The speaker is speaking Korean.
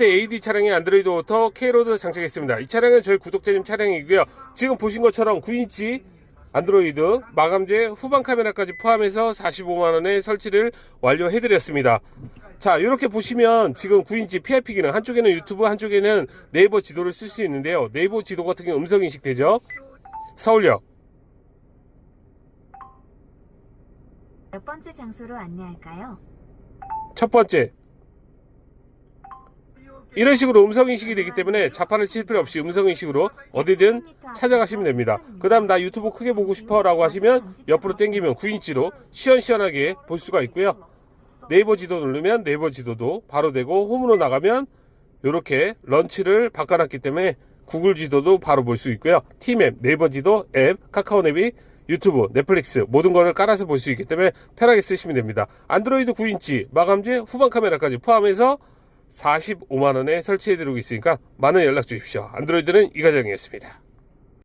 AD 차량에 안드로이드 오토 K로드 장착했습니다. 이 차량은 저희 구독자님 차량이고요. 지금 보신 것처럼 9인치 안드로이드 마감재 후방 카메라까지 포함해서 45만원에 설치를 완료해드렸습니다. 자 이렇게 보시면 지금 9인치 PIP 기능 한쪽에는 유튜브 한쪽에는 네이버 지도를 쓸 수 있는데요. 네이버 지도 같은 경우 음성 인식 되죠. 서울역 몇 번째 장소로 안내할까요? 첫 번째 이런 식으로 음성 인식이 되기 때문에 자판을 칠 필요 없이 음성 인식으로 어디든 찾아가시면 됩니다. 그 다음 나 유튜브 크게 보고 싶어 라고 하시면 옆으로 당기면 9인치로 시원시원하게 볼 수가 있고요. 네이버 지도 누르면 네이버 지도도 바로 되고 홈으로 나가면 이렇게 런치를 바꿔놨기 때문에 구글 지도도 바로 볼 수 있고요. 티맵, 네이버 지도 앱, 카카오 앱이 유튜브, 넷플릭스 모든 거를 깔아서 볼 수 있기 때문에 편하게 쓰시면 됩니다. 안드로이드 9인치 마감재 후방 카메라까지 포함해서 45만원에 설치해드리고 있으니까 많은 연락 주십시오. 안드로이드는 이 과정이었습니다.